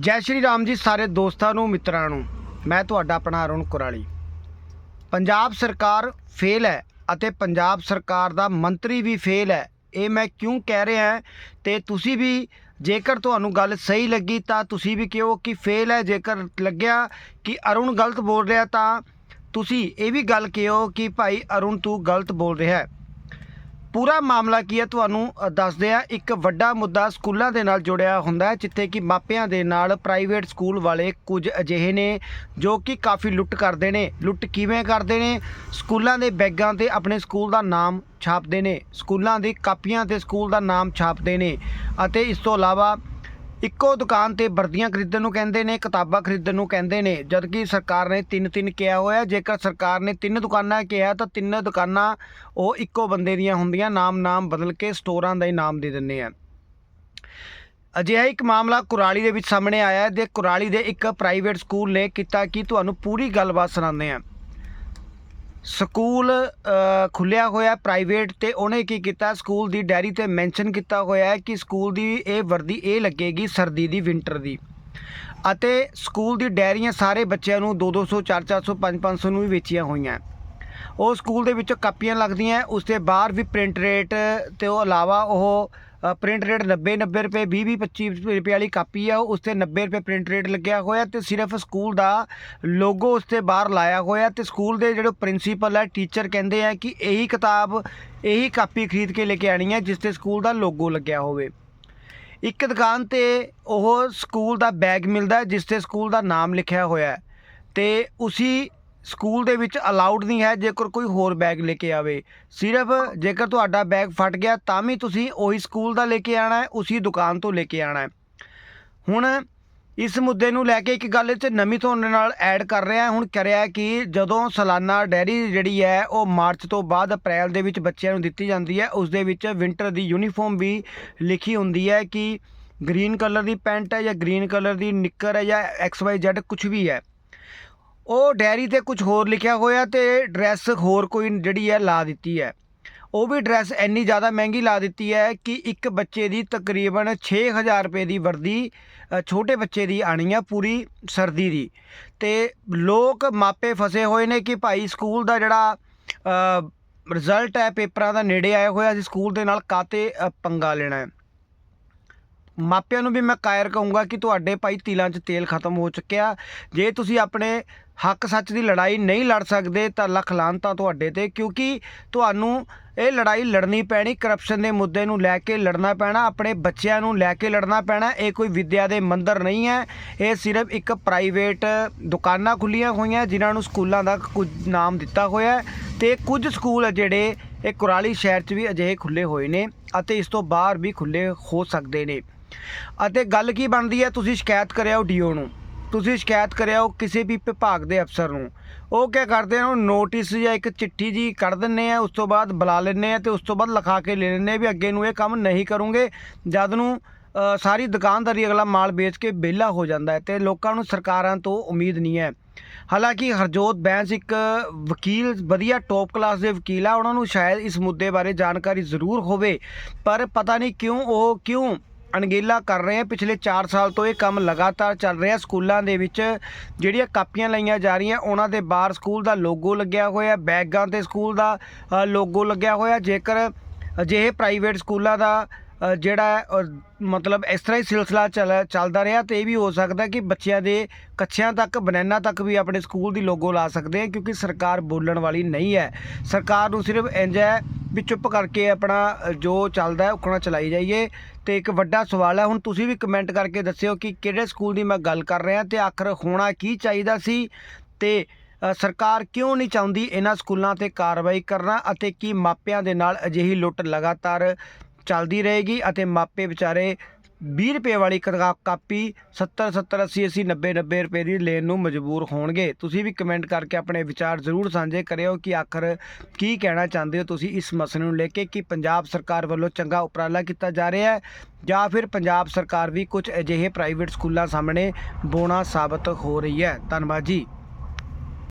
ਜੈ ਸ਼੍ਰੀ ਰਾਮ ਜੀ ਸਾਰੇ ਦੋਸਤਾਂ ਨੂੰ, ਮਿੱਤਰਾਂ ਨੂੰ। ਮੈਂ ਤੁਹਾਡਾ ਆਪਣਾ ਅਰੁਣ ਕੁਰਾਲੀ। ਪੰਜਾਬ ਸਰਕਾਰ ਫੇਲ ਹੈ ਅਤੇ ਪੰਜਾਬ ਸਰਕਾਰ ਦਾ ਮੰਤਰੀ ਵੀ ਫੇਲ ਹੈ। ਇਹ ਮੈਂ ਕਿਉਂ ਕਹਿ ਰਿਹਾ ਹਾਂ ਤੇ ਤੁਸੀਂ ਵੀ ਜੇਕਰ ਤੁਹਾਨੂੰ ਗੱਲ ਸਹੀ ਲੱਗੀ ਤਾਂ ਤੁਸੀਂ ਵੀ ਕਿਹੋ ਕਿ ਫੇਲ ਹੈ, ਜੇਕਰ ਲੱਗਿਆ ਕਿ ਅਰੁਣ ਗਲਤ ਬੋਲ ਰਿਹਾ ਤਾਂ ਤੁਸੀਂ ਇਹ ਵੀ ਗੱਲ ਕਿਹੋ ਕਿ ਭਾਈ ਅਰੁਣ ਤੂੰ ਗਲਤ ਬੋਲ ਰਿਹਾ ਹੈ। ਪੂਰਾ ਮਾਮਲਾ ਕੀ ਹੈ ਤੁਹਾਨੂੰ ਦੱਸਦੇ ਆ ਇੱਕ ਵੱਡਾ ਮੁੱਦਾ ਸਕੂਲਾਂ ਦੇ ਨਾਲ ਜੁੜਿਆ ਹੁੰਦਾ ਹੈ, ਜਿੱਥੇ ਕਿ ਮਾਪਿਆਂ ਦੇ ਨਾਲ ਪ੍ਰਾਈਵੇਟ ਸਕੂਲ ਵਾਲੇ ਕੁਝ ਅਜਿਹੇ ਨੇ, ਜੋ ਕਿ ਕਾਫੀ ਲੁੱਟ ਕਰਦੇ ਨੇ। ਲੁੱਟ ਕਿਵੇਂ ਕਰਦੇ ਨੇ? ਸਕੂਲਾਂ ਦੇ ਬੈਗਾਂ ਤੇ ਆਪਣੇ ਸਕੂਲ ਦਾ ਨਾਮ ਛਾਪਦੇ ਨੇ। ਸਕੂਲਾਂ ਦੀ ਕਾਪੀਆਂ ਤੇ ਸਕੂਲ ਦਾ ਨਾਮ ਛਾਪਦੇ ਨੇ। ਅਤੇ ਇਸ ਤੋਂ ਇਲਾਵਾ ਇੱਕੋ ਦੁਕਾਨ ਤੇ ਵਰਦੀਆਂ ਖਰੀਦਣ ਨੂੰ ਕਹਿੰਦੇ ਨੇ, ਕਿਤਾਬਾਂ ਖਰੀਦਣ ਨੂੰ ਕਹਿੰਦੇ ਨੇ। ਜਦਕਿ ਸਰਕਾਰ ਨੇ ਤਿੰਨ ਤਿੰਨ ਕਿਹਾ ਹੋਇਆ ਜੇਕਰ ਸਰਕਾਰ ਨੇ ਤਿੰਨ ਦੁਕਾਨਾਂ ਕਿਹਾ, ਤਾਂ ਤਿੰਨ ਦੁਕਾਨਾਂ ਉਹ ਇੱਕੋ ਬੰਦੇ ਦੀਆਂ ਹੁੰਦੀਆਂ ਨਾਮ ਨਾਮ ਬਦਲ ਕੇ ਸਟੋਰਾਂ ਦਾ ਹੀ ਨਾਮ ਦੇ ਦਿੰਦੇ ਆ। ਅਜਿਹਾ ਇੱਕ ਮਾਮਲਾ ਕੁਰਾਲੀ ਦੇ ਵਿੱਚ ਸਾਹਮਣੇ ਆਇਆ ਹੈ, ਤੇ ਕੁਰਾਲੀ ਦੇ ਇੱਕ ਪ੍ਰਾਈਵੇਟ ਸਕੂਲ ਨੇ ਕੀਤਾ ਕਿ ਤੁਹਾਨੂੰ ਪੂਰੀ ਗੱਲਬਾਤ ਸੁਣਾਉਂਦੇ ਆ। ਸਕੂਲ ਅ, ਖੁੱਲਿਆ ਹੋਇਆ ਪ੍ਰਾਈਵੇਟ ਤੇ ਉਹਨੇ ਕੀ ਕੀਤਾ? ਸਕੂਲ ਦੀ ਡਾਇਰੀ ਤੇ ਮੈਂਸ਼ਨ ਕੀਤਾ ਹੋਇਆ ਹੈ ਕਿ ਸਕੂਲ ਦੀ ਇਹ ਵਰਦੀ ਇਹ ਲੱਗੇਗੀ ਸਰਦੀ ਦੀ ਵਿੰਟਰ ਦੀ। ਅਤੇ ਸਕੂਲ ਦੀ ਡਾਇਰੀਆਂ ਸਾਰੇ ਬੱਚਿਆਂ ਨੂੰ 2-200 4-400 5-500 ਨੂੰ ਵੀ ਵੇਚੀਆਂ ਹੋਈਆਂ। ਉਹ ਸਕੂਲ ਦੇ ਵਿੱਚੋਂ ਕਾਪੀਆਂ ਲੱਗਦੀਆਂ ਉਸ ਦੇ ਬਾਹਰ ਵੀ ਪ੍ਰਿੰਟ ਰੇਟ ਤੇ ਉਹ ਇਲਾਵਾ ਉਹ ਪ੍ਰਿੰਟ ਰੇਟ 90 90 ਰੁਪਏ 20 20 25 ਰੁਪਏ ਵਾਲੀ ਕਾਪੀ ਆ, ਉਸ ਤੇ 90 ਰੁਪਏ ਪ੍ਰਿੰਟ ਰੇਟ ਲੱਗਿਆ ਹੋਇਆ ਤੇ ਸਿਰਫ ਸਕੂਲ ਦਾ ਲੋਗੋ ਉਸ ਤੇ ਬਾਹਰ ਲਾਇਆ ਹੋਇਆ ਤੇ ਸਕੂਲ ਦੇ ਜਿਹੜੇ ਪ੍ਰਿੰਸੀਪਲ ਹੈ ਟੀਚਰ ਕਹਿੰਦੇ ਆ ਕਿ ਇਹੀ ਕਿਤਾਬ, ਇਹੀ ਕਾਪੀ ਖਰੀਦ ਕੇ ਲੈ ਕੇ ਆਣੀ ਹੈ ਜਿਸ ਤੇ ਸਕੂਲ ਦਾ ਲੋਗੋ ਲੱਗਿਆ ਹੋਵੇ। ਇੱਕ ਦੁਕਾਨ ਤੇ ਉਹ ਸਕੂਲ ਦਾ ਬੈਗ ਮਿਲਦਾ, ਜਿਸ ਤੇ ਸਕੂਲ ਦਾ ਨਾਮ ਲਿਖਿਆ ਹੋਇਆ ਹੈ ਤੇ ਉਸੀ ਸਕੂਲ ਦੇ ਵਿੱਚ ਅਲਾਉਡ ਨਹੀਂ ਹੈ ਜੇਕਰ ਕੋਈ ਹੋਰ ਬੈਗ ਲੈ ਕੇ ਆਵੇ। ਸਿਰਫ ਜੇਕਰ ਤੁਹਾਡਾ ਬੈਗ ਫਟ ਗਿਆ, ਤਾਂ ਵੀ ਤੁਸੀਂ ਉਹੀ ਸਕੂਲ ਦਾ ਲੈ ਕੇ ਆਣਾ ਹੈ, ਉਸੀ ਦੁਕਾਨ ਤੋਂ ਲੈ ਕੇ ਆਣਾ ਹੈ। ਹੁਣ ਇਸ ਮੁੱਦੇ ਨੂੰ ਲੈ ਕੇ ਇੱਕ ਗੱਲ ਇੱਥੇ ਨਵੀਂ ਤੁਹਾਡੇ ਨਾਲ ਐਡ ਕਰ ਰਿਹਾ ਹੁਣ ਕਰਿਆ ਕਿ ਜਦੋਂ ਸਾਲਾਨਾ ਡੈਰੀ ਜਿਹੜੀ ਹੈ, ਉਹ ਮਾਰਚ ਤੋਂ ਬਾਅਦ ਅਪ੍ਰੈਲ ਦੇ ਵਿੱਚ ਬੱਚਿਆਂ ਨੂੰ ਦਿੱਤੀ ਜਾਂਦੀ ਹੈ, ਉਸ ਦੇ ਵਿੱਚ ਵਿੰਟਰ ਦੀ ਯੂਨੀਫਾਰਮ ਵੀ ਲਿਖੀ ਹੁੰਦੀ ਹੈ ਕਿ ਗ੍ਰੀਨ ਕਲਰ ਦੀ ਪੈਂਟ ਹੈ ਜਾਂ ਗ੍ਰੀਨ ਕਲਰ ਦੀ ਨਿੱਕਰ ਹੈ ਜਾਂ ਐਕਸ ਵਾਈ ਜ਼ੈਡ ਕੁਝ ਵੀ ਹੈ। ਉਹ ਡਾਇਰੀ ਤੇ ਕੁਝ ਹੋਰ ਲਿਖਿਆ ਹੋਇਆ ਤੇ ਡਰੈਸ ਹੋਰ ਕੋਈ ਜਿਹੜੀ ਹੈ ਲਾ ਦਿੱਤੀ ਹੈ। ਉਹ ਵੀ ਡਰੈਸ ਇੰਨੀ ਜ਼ਿਆਦਾ ਮਹਿੰਗੀ ਲਾ ਦਿੱਤੀ ਹੈ ਕਿ ਇੱਕ ਬੱਚੇ ਦੀ ਤਕਰੀਬਨ 6000 ਰੁਪਏ ਦੀ ਵਰਦੀ ਛੋਟੇ ਬੱਚੇ ਦੀ ਆਣੀ ਹੈ ਪੂਰੀ ਸਰਦੀ ਦੀ। ਤੇ ਲੋਕ ਮਾਪੇ ਫਸੇ ਹੋਏ ਨੇ ਕਿ ਭਾਈ ਸਕੂਲ ਦਾ ਜਿਹੜਾ ਰਿਜ਼ਲਟ ਹੈ, ਪੇਪਰਾਂ ਦਾ ਨੇੜੇ ਆਇਆ ਹੋਇਆ, ਅਸੀਂ ਸਕੂਲ ਦੇ ਨਾਲ ਕਾਤੇ ਪੰਗਾ ਲੈਣਾ ਹੈ। ਮਾਪਿਆਂ ਨੂੰ ਵੀ ਮੈਂ ਕਾਇਰ ਕਹੂੰਗਾ ਕਿ ਤੁਹਾਡੇ ਭਾਈ ਤਿਲਾਂ 'ਚ ਤੇਲ ਖਤਮ ਹੋ ਚੁੱਕਿਆ। ਜੇ ਤੁਸੀਂ ਆਪਣੇ ਹੱਕ ਸੱਚ ਦੀ ਲੜਾਈ ਨਹੀਂ ਲੜ ਸਕਦੇ ਤਾਂ ਲੱਖ ਲਾਹਨਤਾਂ ਤੁਹਾਡੇ ਤੇ, ਕਿਉਂਕਿ ਤੁਹਾਨੂੰ ਇਹ ਲੜਾਈ ਲੜਨੀ ਪੈਣੀ ਕਰਪਸ਼ਨ ਦੇ ਮੁੱਦੇ ਨੂੰ ਲੈ ਕੇ ਲੜਨਾ ਪੈਣਾ, ਆਪਣੇ ਬੱਚਿਆਂ ਨੂੰ ਲੈ ਕੇ ਲੜਨਾ ਪੈਣਾ, ਇਹ ਕੋਈ ਵਿਦਿਆ ਦੇ ਮੰਦਰ ਨਹੀਂ ਹੈ। ਇਹ ਸਿਰਫ ਇੱਕ ਪ੍ਰਾਈਵੇਟ ਦੁਕਾਨਾਂ ਖੁੱਲੀਆਂ ਹੋਈਆਂ, ਜਿਨ੍ਹਾਂ ਨੂੰ ਸਕੂਲਾਂ ਦਾ ਕੁਝ ਨਾਮ ਦਿੱਤਾ ਹੋਇਆ ਹੈ ਤੇ ਕੁਝ ਸਕੂਲ ਜਿਹੜੇ ਇਹ ਕੁਰਾਲੀ ਸ਼ਹਿਰ 'ਚ ਵੀ ਅਜਿਹੇ ਖੁੱਲੇ ਹੋਏ ਨੇ ਅਤੇ ਇਸ ਤੋਂ ਬਾਹਰ ਵੀ ਖੁੱਲੇ ਹੋ ਸਕਦੇ ਨੇ। ਅਤੇ ਗੱਲ ਕੀ ਬਣਦੀ ਹੈ? ਤੁਸੀਂ ਸ਼ਿਕਾਇਤ ਕਰਿਓ ਡੀਓ ਨੂੰ। ਤੁਸੀਂ ਸ਼ਿਕਾਇਤ ਕਰਿਓ ਕਿਸੇ ਵੀ ਵਿਭਾਗ ਦੇ ਅਫਸਰ ਨੂੰ। ਉਹ ਕੀ ਕਰਦੇ ਨੇ? ਉਹ ਨੋਟਿਸ ਜਾਂ ਇੱਕ ਚਿੱਠੀ ਜੀ ਕੱਢ ਦਿੰਨੇ ਆ, ਉਸ ਤੋਂ ਬਾਅਦ ਬੁਲਾ ਲੈਂਦੇ ਆ ਤੇ ਉਸ ਤੋਂ ਬਾਅਦ ਲਿਖਾ ਕੇ ਲੈ ਲੈਂਦੇ ਆ ਵੀ ਅੱਗੇ ਨੂੰ ਇਹ ਕੰਮ ਨਹੀਂ ਕਰੂੰਗੇ, ਜਦ ਨੂੰ ਸਾਰੀ ਦੁਕਾਨਦਾਰੀ ਅਗਲਾ ਮਾਲ ਵੇਚ ਕੇ ਵਿਹਲਾ ਹੋ ਜਾਂਦਾ ਹੈ ਤੇ ਲੋਕਾਂ ਨੂੰ ਸਰਕਾਰਾਂ ਤੋਂ ਉਮੀਦ ਨਹੀਂ ਹੈ। ਹਾਲਾਂਕਿ ਹਰਜੋਤ ਬੈਂਸ ਇੱਕ ਵਕੀਲ, ਵਧੀਆ ਟੌਪ ਕਲਾਸ ਦੇ ਵਕੀਲ ਆ, ਉਹਨਾਂ ਨੂੰ ਸ਼ਾਇਦ ਇਸ ਮੁੱਦੇ ਬਾਰੇ ਜਾਣਕਾਰੀ ਜ਼ਰੂਰ ਹੋਵੇ, ਪਰ ਪਤਾ ਨਹੀਂ ਕਿਉਂ ਉਹ ਕਿਉਂ ਅਣਗੇਲਾ ਕਰ ਰਹੇ ਆ ਪਿਛਲੇ 4 ਸਾਲ ਤੋਂ ਇਹ ਕੰਮ ਲਗਾਤਾਰ ਚੱਲ ਰਿਹਾ। ਸਕੂਲਾਂ ਦੇ ਵਿੱਚ ਜਿਹੜੀਆਂ ਕਾਪੀਆਂ ਲਈਆਂ ਜਾ ਰਹੀਆਂ, ਉਹਨਾਂ ਦੇ ਬਾਹਰ ਸਕੂਲ ਦਾ ਲੋਗੋ ਲੱਗਿਆ ਹੋਇਆ, ਬੈਗਾਂ ਤੇ ਸਕੂਲ ਦਾ ਲੋਗੋ ਲੱਗਿਆ ਹੋਇਆ। ਜੇਕਰ ਅਜਿਹੇ ਪ੍ਰਾਈਵੇਟ ਸਕੂਲਾਂ ਦਾ ਜਿਹੜਾ ਮਤਲਬ ਇਸ ਤਰ੍ਹਾਂ ਹੀ ਸਿਲਸਿਲਾ ਚੱਲ, ਚੱਲਦਾ ਰਿਹਾ ਤੇ ਇਹ ਵੀ ਹੋ ਸਕਦਾ ਕਿ ਬੱਚਿਆਂ ਦੇ ਕੱਛਿਆਂ ਤੱਕ, ਬਨੈਨਾ ਤੱਕ ਵੀ ਆਪਣੇ ਸਕੂਲ ਦੀ ਲੋਗੋ ਲਾ ਸਕਦੇ ਆ ਕਿਉਂਕਿ ਸਰਕਾਰ ਬੋਲਣ ਵਾਲੀ ਨਹੀਂ ਹੈ। ਸਰਕਾਰ ਨੂੰ ਸਿਰਫ ਇੰਜ ਹੈ ਵੀ ਚੁੱਪ ਕਰਕੇ ਆਪਣਾ ਜੋ ਚੱਲਦਾ ਹੈ ਉਖਣਾ ਚਲਾਈ ਜਾਈਏ। ਤੇ ਇੱਕ ਵੱਡਾ ਸਵਾਲ ਹੈ, ਹੁਣ ਤੁਸੀਂ ਵੀ ਕਮੈਂਟ ਕਰਕੇ ਦੱਸਿਓ ਕਿ ਕਿਹੜੇ ਸਕੂਲ ਦੀ ਮੈਂ ਗੱਲ ਕਰ ਰਿਹਾ ਤੇ ਆਖਰ ਹੋਣਾ ਕੀ ਚਾਹੀਦਾ ਸੀ? ਤੇ ਸਰਕਾਰ ਕਿਉਂ ਨਹੀਂ ਚਾਹੁੰਦੀ ਇਹਨਾਂ ਸਕੂਲਾਂ ਤੇ ਕਾਰਵਾਈ ਕਰਨਾ ਅਤੇ ਕੀ ਮਾਪਿਆਂ ਦੇ ਨਾਲ ਅਜਿਹੀ ਲੁੱਟ ਲਗਾਤਾਰ ਚੱਲਦੀ ਰਹੇਗੀ ਅਤੇ ਮਾਪੇ ਵਿਚਾਰੇ 20 ਰੁਪਏ ਵਾਲੀ ਕਿਤਾਬ ਕਾਪੀ 70 70 80 80 90 90 ਰੁਪਏ ਦੀ ਲੈਣ ਨੂੰ ਮਜਬੂਰ ਹੋਣਗੇ। ਤੁਸੀਂ ਵੀ ਕਮੈਂਟ ਕਰਕੇ ਆਪਣੇ ਵਿਚਾਰ ਜ਼ਰੂਰ ਸਾਂਝੇ ਕਰਿਓ ਕਿ ਆਖਰ ਕੀ ਕਹਿਣਾ ਚਾਹੁੰਦੇ ਹੋ ਤੁਸੀਂ ਇਸ ਮਸਲੇ ਨੂੰ ਲੈ ਕੇ, ਕਿ ਪੰਜਾਬ ਸਰਕਾਰ ਵੱਲੋਂ ਚੰਗਾ ਉਪਰਾਲਾ ਕੀਤਾ ਜਾ ਰਿਹਾ ਹੈ ਜਾਂ ਫਿਰ ਪੰਜਾਬ ਸਰਕਾਰ ਵੀ ਕੁਝ ਅਜਿਹੇ ਪ੍ਰਾਈਵੇਟ ਸਕੂਲਾਂ ਸਾਹਮਣੇ ਬੋਣਾ ਸਾਬਤ ਹੋ ਰਹੀ ਹੈ। ਧੰਨਵਾਦ ਜੀ।